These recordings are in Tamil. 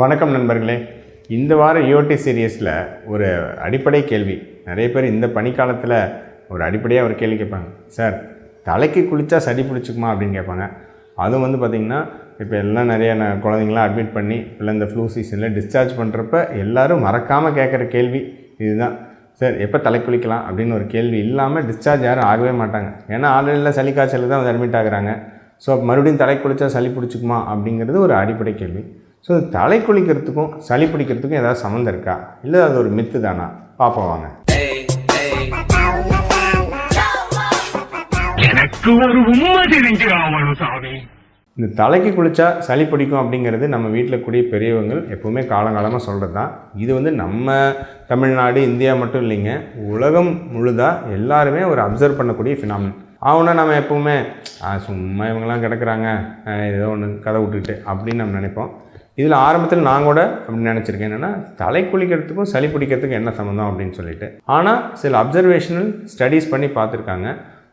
வணக்கம் நண்பர்களே. இந்த வார யோட்டி சீரியஸில் ஒரு அடிப்படை கேள்வி. நிறைய பேர் இந்த பனிக்காலத்தில் ஒரு அடிப்படையாக ஒரு கேள்வி கேட்பாங்க. சார் தலைக்கு குளித்தா சளி பிடிச்சிக்குமா? அப்படின்னு கேட்பாங்க. அதுவும் வந்து பார்த்திங்கன்னா இப்போ எல்லாம் நிறைய நான் குழந்தைங்களாம் அட்மிட் பண்ணி இல்லை இந்த ஃப்ளூ சீசனில் டிஸ்சார்ஜ் பண்ணுறப்ப எல்லாரும் மறக்காமல் கேட்குற கேள்வி இதுதான். சார் எப்போ தலை குளிக்கலாம்? அப்படின்னு ஒரு கேள்வி இல்லாமல் டிஸ்சார்ஜ் யாரும் ஆகவே மாட்டாங்க. ஏன்னா ஆல்ரெடியில் சளி காய்ச்சல் தான் வந்து அட்மிட் ஆகுறாங்க. ஸோ மறுபடியும் தலை குளித்தா சளி பிடிச்சிக்குமா அப்படிங்கிறது ஒரு அடிப்படை கேள்வி. ஸோ தலை குளிக்கிறதுக்கும் சளி பிடிக்கிறதுக்கும் ஏதாவது சம்மந்தம் இருக்கா? இல்லை அது ஒரு மித்து தானா? பார்ப்போம் வாங்க. இந்த தலைக்கு குளித்தா சளி பிடிக்கும் அப்படிங்கிறது நம்ம வீட்டில் கூடிய பெரியவங்க எப்போவுமே காலங்காலமாக சொல்கிறது தான் இது வந்து நம்ம தமிழ்நாடு இந்தியா மட்டும் இல்லைங்க. உலகம் முழுதாக எல்லாருமே ஒரு அப்சர்வ் பண்ணக்கூடிய ஃபினாமினன் அவனை நம்ம எப்போவுமே "ஆ, சும்மா இவங்கெல்லாம் கிடக்குறாங்க. ஏதோ ஒன்று கதை விட்டுக்கிட்டு அப்படின்னு நம்ம நினைப்போம். இதில் ஆரம்பத்தில் நான் கூட அப்படின்னு நினச்சிருக்கேன். என்னென்னா தலை குளிக்கிறதுக்கும் சளி பிடிக்கிறதுக்கும் என்ன சம்மந்தம் அப்படின்னு சொல்லிட்டு. ஆனால் சில அப்சர்வேஷனல் ஸ்டடீஸ் பண்ணி பார்த்துருக்காங்க.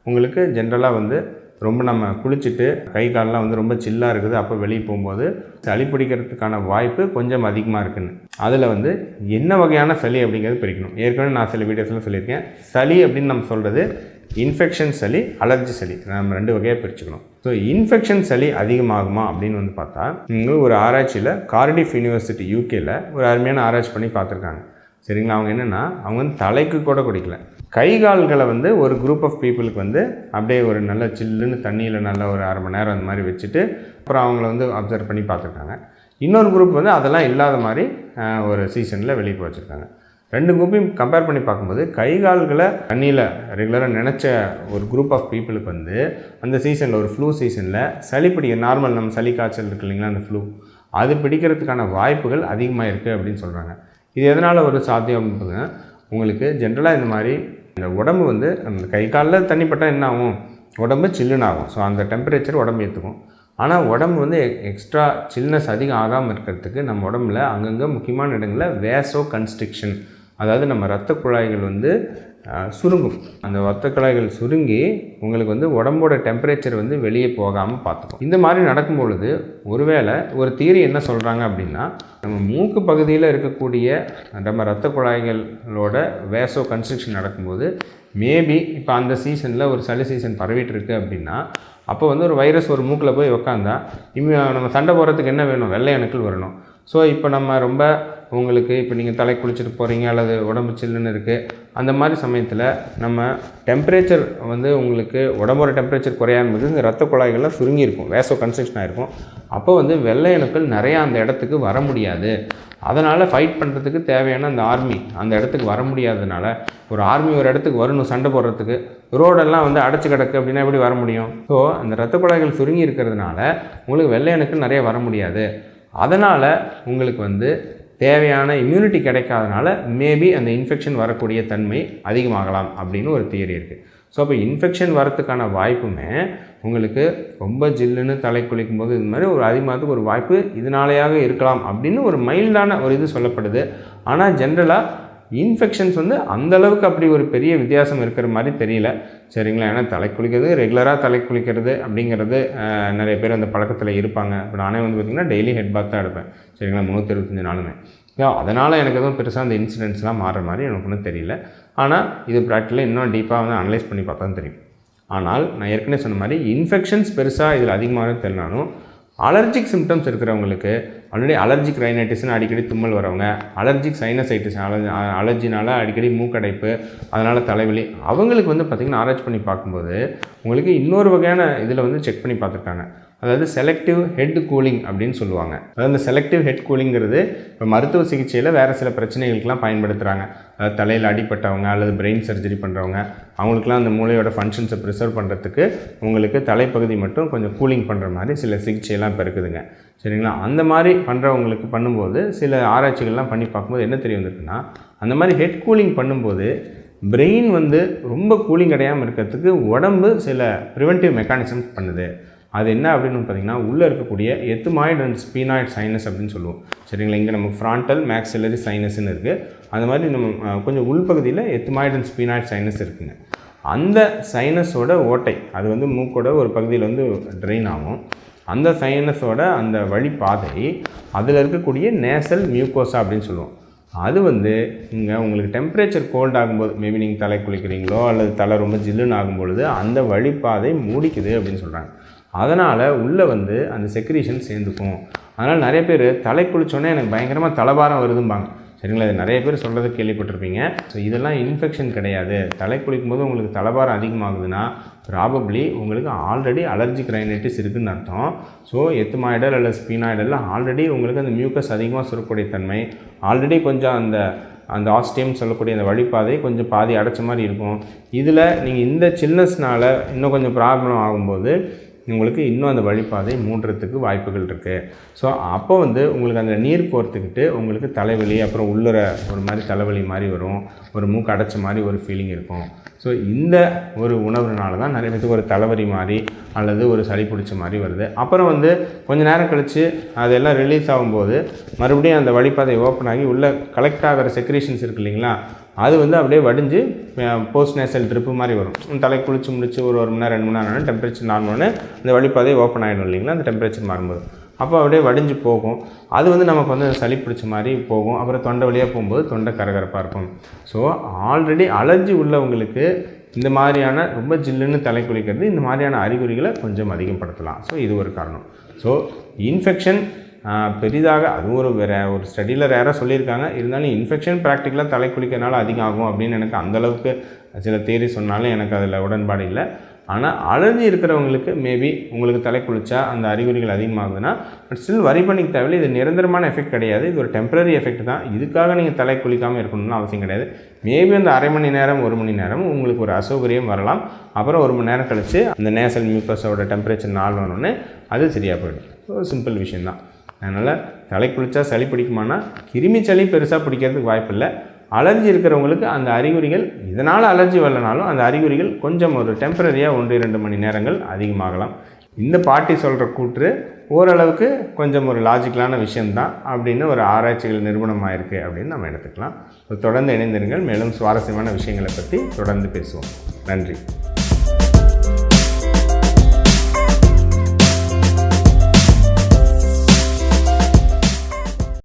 உங்களுக்கு ஜென்ரலாக வந்து ரொம்ப நம்ம குளிச்சுட்டு கை கால்லாம் வந்து ரொம்ப சில்லாக இருக்குது. அப்போ வெளியே போகும்போது சளி பிடிக்கிறதுக்கான வாய்ப்பு கொஞ்சம் அதிகமாக இருக்குன்னு. அதில் வந்து என்ன வகையான சளி அப்படிங்கிறது பிரிக்கணும். ஏற்கனவே நான் சில வீடியோஸில் சொல்லியிருக்கேன். சளி அப்படின்னு நம்ம சொல்கிறது இன்ஃபெக்ஷன் சளி அலர்ஜி சளி. நம்ம ரெண்டு வகையாக பிரிச்சுக்கணும். ஸோ இன்ஃபெக்ஷன் சளி அதிகமாகுமா அப்படின்னு வந்து பார்த்தா இங்கே ஒரு ஆராய்ச்சியில் கார்டிஃப் யூனிவர்சிட்டி யூகேல ஒரு அருமையான ஆராய்ச்சி பண்ணி பார்த்துருக்காங்க. சரிங்களா? அவங்க என்னென்னா அவங்க வந்து தலைக்கு கூட குடிக்கல. கை கால்களை வந்து ஒரு குரூப் ஆஃப் பீப்புளுக்கு வந்து அப்படியே ஒரு நல்ல சில்லுன்னு தண்ணியில் நல்ல ஒரு அரை மணி நேரம் அந்த மாதிரி வச்சுட்டு அப்புறம் அவங்கள வந்து அப்சர்வ் பண்ணி பார்த்துருக்காங்க. இன்னொரு குரூப் வந்து அதெல்லாம் இல்லாத மாதிரி ஒரு சீசனில் வெளியே போய் வச்சுருக்காங்க. ரெண்டு குரூப்பையும் கம்பேர் பண்ணி பார்க்கும்போது கை கால்களை தண்ணியில் ரெகுலராக நினச்ச ஒரு குரூப் ஆஃப் பீப்புளுக்கு வந்து அந்த சீசனில் ஒரு ஃப்ளூ சீசனில் சளி பிடிக்க நார்மல் நம்ம சளி காய்ச்சல் இருக்கு இல்லைங்களா அந்த ஃப்ளூ அது பிடிக்கிறதுக்கான வாய்ப்புகள் அதிகமாக இருக்குது அப்படின்னு சொல்கிறாங்க இது எதனால் ஒரு சாத்தியம் அப்படின்னு பார்த்தீங்கன்னா உங்களுக்கு ஜென்ரலாக இந்த மாதிரி இந்த உடம்பு வந்து அந்த கை காலில் தண்ணிப்பட்டால் என்ன ஆகும்? உடம்பு சில்லுன்னு ஆகும். ஸோ அந்த டெம்பரேச்சர் உடம்பு ஏற்றுக்கும் ஆனால் உடம்பு வந்து எக்ஸ்ட்ரா சில்னஸ் அதிகம் ஆகாமல் இருக்கிறதுக்கு நம்ம உடம்புல அங்கங்கே முக்கியமான இடங்களில் வேசோ கன்ஸ்ட்ரிக்ஷன் அதாவது நம்ம ரத்த குழாய்கள் வந்து சுருங்கும். அந்த ரத்த குழாய்கள் சுருங்கி உங்களுக்கு வந்து உடம்போட டெம்பரேச்சர் வந்து வெளியே போகாமல் பார்த்துக்கும். இந்த மாதிரி நடக்கும் பொழுது ஒருவேளை ஒரு தியரி என்ன சொல்கிறாங்க அப்படின்னா நம்ம மூக்கு பகுதியில் இருக்கக்கூடிய நம்ம ரத்த குழாய்களோட வேசோ கன்ஸ்ட்ரக்ஷன் நடக்கும்போது மேபி இப்போ அந்த சீசனில் ஒரு சளி சீசன் பரவிட்டு இருக்கு அப்படின்னா அப்போ வந்து ஒரு வைரஸ் ஒரு மூக்கில் போய் உக்காந்தா இம்மி நம்ம சண்டை போகிறதுக்கு என்ன வேணும்? வெள்ளை அணுக்கள் வரணும். ஸோ இப்போ நம்ம ரொம்ப உங்களுக்கு இப்போ நீங்கள் தலை குளிச்சுட்டு போகிறீங்க அல்லது உடம்பு சில்லுன்னு இருக்குது அந்த மாதிரி சமயத்தில் நம்ம டெம்பரேச்சர் வந்து உங்களுக்கு உடம்போட டெம்பரேச்சர் குறையாமல் போது இந்த ரத்த குழாய்கள்லாம் சுருங்கியிருக்கும் வேசோ கன்ஸ்ட்ரக்ஷன் ஆகிருக்கும் அப்போ வந்து வெள்ளை அணுக்கள் நிறையா அந்த இடத்துக்கு வர முடியாது. அதனால் ஃபைட் பண்ணுறதுக்கு தேவையான அந்த ஆர்மி அந்த இடத்துக்கு வர முடியாததுனால ஒரு ஆர்மி ஒரு இடத்துக்கு வரணும் சண்டை போடுறதுக்கு ரோடெல்லாம் வந்து அடைச்சி கிடக்கு அப்படின்னா எப்படி வர முடியும்? ஸோ அந்த ரத்த குழாய்கள் சுருங்கி இருக்கிறதுனால உங்களுக்கு வெள்ளை அணுக்கள் நிறைய வர முடியாது. அதனால் உங்களுக்கு வந்து தேவையான இம்யூனிட்டி கிடைக்காதனால மேபி அந்த இன்ஃபெக்ஷன் வரக்கூடிய தன்மை அதிகமாகலாம் அப்படின்னு ஒரு தியரி இருக்குது ஸோ அப்போ இன்ஃபெக்ஷன் வரத்துக்கான வாய்ப்புமே உங்களுக்கு ரொம்ப ஜில்லுன்னு தலை குளிக்கும் போது இது மாதிரி ஒரு அதிகமாகத்துக்கு ஒரு வாய்ப்பு இதனாலேயாக இருக்கலாம் அப்படின்னு ஒரு மைல்டான ஒரு இது சொல்லப்படுது. ஆனால் ஜென்ரலாக இன்ஃபெக்ஷன்ஸ் வந்து அந்த அளவுக்கு அப்படி ஒரு பெரிய வித்தியாசம் இருக்கிற மாதிரி தெரியல. சரிங்களா? ஏன்னா தலை குளிக்கிறது ரெகுலராக தலை குளிக்கிறது அப்படிங்கிறது நிறைய பேர் அந்த பழக்கத்தில் இருப்பாங்க. இப்போ நானே வந்து பார்த்திங்கன்னா டெய்லி ஹெட் பாத் தான் எடுப்பேன். சரிங்களா? முந்நூற்றி இருபத்தஞ்சு நாளுமே. அதனால் எனக்கு எதுவும் பெருசாக அந்த இன்சிடென்ட்ஸ்லாம் மாறுற மாதிரி எனக்கு ஒன்றும் தெரியல. ஆனால் இது ப்ராக்டிக்கலாக இன்னும் டீப்பாக வந்து அனலைஸ் பண்ணி பார்த்தா தெரியும். ஆனால் நான் ஏற்கனவே சொன்ன மாதிரி இன்ஃபெக்ஷன்ஸ் பெருசாக இதில் அதிகமாக தெரியலாலும் அலர்ஜிக் சிம்டம்ஸ் இருக்கிறவங்களுக்கு ஆல்ரெடி அலர்ஜிக் ரைனைட்டிஸ்னு அடிக்கடி தும்மல் வரவங்க அலர்ஜிக் சைனசைட்டிஸ் அலர்ஜி அலர்ஜினால் அடிக்கடி மூக்கடைப்பு அதனால் தலைவலி அவங்களுக்கு வந்து பார்த்திங்கன்னா ஆராய்ச்சி பண்ணி பார்க்கும்போது உங்களுக்கு இன்னொரு வகையான இதில் வந்து செக் பண்ணி பார்த்துருக்காங்க. அதாவது செலக்டிவ் ஹெட் கூலிங் அப்படின்னு சொல்லுவாங்க. அதாவது இந்த செலக்டிவ் ஹெட் கூலிங்கிறது இப்போ மருத்துவ சிகிச்சையில் வேறு சில பிரச்சனைகளுக்கெலாம் பயன்படுத்துகிறாங்க அதாவது தலையில் அடிப்பட்டவங்க அல்லது பிரெயின் சர்ஜரி பண்ணுறவங்க அவங்களுக்குலாம் அந்த மூளையோட ஃபங்க்ஷன்ஸை ப்ரிசர்வ் பண்ணுறதுக்கு உங்களுக்கு தலைப்பகுதி மட்டும் கொஞ்சம் கூலிங் பண்ணுற மாதிரி சில சிகிச்சையெல்லாம் இப்போ இருக்குதுங்க. சரிங்களா? அந்த மாதிரி பண்ணுறவங்களுக்கு பண்ணும்போது சில ஆராய்ச்சிகள்லாம் பண்ணி பார்க்கும்போது என்ன தெரிய வந்திருக்குன்னா அந்த மாதிரி ஹெட் கூலிங் பண்ணும்போது பிரெயின் வந்து ரொம்ப கூலிங் அடையாமல் இருக்கிறதுக்கு உடம்பு சில ப்ரிவென்டிவ் மெக்கானிசம்ஸ் பண்ணுது. அது என்ன அப்படின்னு பார்த்தீங்கன்னா உள்ளே இருக்கக்கூடிய எத்துமாய்டு அண்ட் ஸ்பீனாய்டு சைனஸ் அப்படின்னு சொல்லுவோம். சரிங்களா? இங்கே நமக்கு ஃப்ராண்டல் மேக்ஸிலரி சைனஸ்ன்னு இருக்குது அந்த மாதிரி நம்ம கொஞ்சம் உள்பகுதியில் எத்துமாய்டு அண்ட் ஸ்பீனாய்டு சைனஸ் இருக்குங்க. அந்த சைனஸோட ஓட்டை அது வந்து மூக்கோட ஒரு பகுதியில் வந்து ட்ரெயின் ஆகும். அந்த சைனஸோட அந்த வழிப்பாதை அதில் இருக்கக்கூடிய நேசல் மியூக்கோசா அப்படின்னு சொல்லுவோம். அது வந்து இங்கே உங்களுக்கு டெம்பரேச்சர் கோல்ட் ஆகும்போது மேபி நீங்கள் தலை குளிக்கிறீங்களோ அல்லது தலை ரொம்ப ஜில்லுன்னு ஆகும்பொழுது அந்த வழிப்பாதை மூடிக்குது அப்படின்னு சொல்கிறாங்க அதனால் உள்ளே வந்து அந்த செக்ரீஷன் சேர்ந்துக்கும். அதனால் நிறைய பேர் தலை குளிச்சோன்னே எனக்கு பயங்கரமாக தலைபாரம் வருதும்பாங்க. சரிங்களா? இது நிறைய பேர் சொல்கிறத கேள்விப்பட்டிருப்பீங்க. ஸோ இதெல்லாம் இன்ஃபெக்ஷன் கிடையாது. தலை குளிக்கும் போது உங்களுக்கு தலைபாரம் அதிகமாகுதுன்னா ப்ராபப்ளி உங்களுக்கு ஆல்ரெடி அலர்ஜிக் ரைனைட்டிஸ் இருக்குதுன்னு அர்த்தம். ஸோ எத்துமாய்டல் அல்லது ஸ்பீனாய்டல் ஆல்ரெடி உங்களுக்கு அந்த மியூக்கஸ் அதிகமாக சுரக்கூடிய தன்மை ஆல்ரெடி கொஞ்சம் அந்த அந்த ஆஸ்டியம் சொல்லக்கூடிய அந்த வழிபாதை கொஞ்சம் பாதி அடைச்ச மாதிரி இருக்கும். இதில் நீங்கள் இந்த சில்னஸ்னால் இன்னும் கொஞ்சம் ப்ராப்ளம் ஆகும்போது உங்களுக்கு இன்னும் அந்த வழிப்பாதை மூடுறதுக்கு வாய்ப்புகள் இருக்குது ஸோ அப்போ வந்து உங்களுக்கு அந்த நீர் கோர்த்துக்கிட்டு உங்களுக்கு தலைவலி அப்புறம் உள்ளுற ஒரு மாதிரி தலைவலி மாதிரி வரும். ஒரு மூக்கு அடைச்ச மாதிரி ஒரு ஃபீலிங் இருக்கும். ஸோ இந்த ஒரு உணவுனால தான் நிறைய பேத்துக்கு ஒரு தலைவலி மாதிரி அல்லது ஒரு சளி பிடிச்ச மாதிரி வருது. அப்புறம் வந்து கொஞ்ச நேரம் கழித்து அதெல்லாம் ரிலீஸ் ஆகும்போது மறுபடியும் அந்த வழிப்பாதை ஓப்பன் ஆகி உள்ளே கலெக்ட் ஆகிற செக்ரேஷன்ஸ் இருக்கு இல்லைங்களா? அது வந்து அப்படியே வடிஞ்சு போஸ்ட் நேசல் ட்ரிப்பு மாதிரி வரும். தலை குளிச்சு முடிச்சு ஒரு ஒரு மணி நேரம் ரெண்டு மணி நேரம் டெம்பரேச்சர் நார்மல்னு அந்த வழிப்பாதை ஓப்பன் ஆகிடும் இல்லைங்களா? அந்த டெம்பரேச்சர் மாறும்போது. அப்போ அப்படியே வடிஞ்சு போகும். அது வந்து நமக்கு வந்து சளி பிடிச்ச மாதிரி போகும். அப்புறம் தொண்டை வழியாக போகும்போது தொண்டை கரகரப்பாக இருக்கும். ஸோ ஆல்ரெடி அலர்ஜி உள்ளவங்களுக்கு இந்த மாதிரியான ரொம்ப ஜில்லுன்னு தலை குளிக்கிறது இந்த மாதிரியான அறிகுறிகளை கொஞ்சம் அதிகப்படுத்தலாம். ஸோ இது ஒரு காரணம். ஸோ இன்ஃபெக்ஷன் பெரிதாக அதுவும் ஒரு வேறு ஒரு ஸ்டடியில் ரேராக சொல்லியிருக்காங்க. இருந்தாலும் இன்ஃபெக்ஷன் ப்ராக்டிக்கலாக தலை குளிக்கிறனால அதிகம் ஆகும் அப்படின்னு எனக்கு அந்தளவுக்கு சில தேரி சொன்னாலும் எனக்கு அதில் உடன்பாடு இல்லை. ஆனால் அலர்ஜி இருக்கிறவங்களுக்கு மேபி உங்களுக்கு தலை குளிச்சா அந்த அறிகுறிகள் அதிகமாகுதுன்னா பட் ஸ்டில் வரி பண்ணிக்க தேவையில்லை. இது நிரந்தரமான எஃபெக்ட் கிடையாது. இது ஒரு டெம்பரரி எஃபெக்ட் தான். இதுக்காக நீங்கள் தலை குளிக்காமல் இருக்கணும்னு அவசியம் கிடையாது. மேபி அந்த அரை மணி நேரம் ஒரு மணி நேரம் உங்களுக்கு ஒரு அசௌகரியம் வரலாம். அப்புறம் ஒரு மணி நேரம் கழித்து அந்த நேசல் மியூக்கஸோட டெம்பரேச்சர் நாள் வரணுன்னு அது சரியாக போயிடும். சிம்பிள் விஷயந்தான் அதனால் தலை குளித்தா சளி பிடிக்குமானா கிருமி சளி பெருசாக பிடிக்கிறதுக்கு வாய்ப்பு இல்லை அலர்ஜி இருக்கிறவங்களுக்கு அந்த அறிகுறிகள் இதனால் அலர்ஜி வரலனாலும் அந்த அறிகுறிகள் கொஞ்சம் ஒரு டெம்பரரியாக ஒன்று இரண்டு மணி நேரங்கள் அதிகமாகலாம். இந்த பாட்டி சொல்கிற கூற்று ஓரளவுக்கு கொஞ்சம் ஒரு லாஜிக்கலான விஷயம்தான் அப்படின்னு ஒரு ஆராய்ச்சிகள் நிறுவனமாக இருக்குது அப்படின்னு நம்ம எடுத்துக்கலாம். தொடர்ந்து இணைந்திருங்கள். மேலும் சுவாரஸ்யமான விஷயங்களை பற்றி தொடர்ந்து பேசுவோம். நன்றி.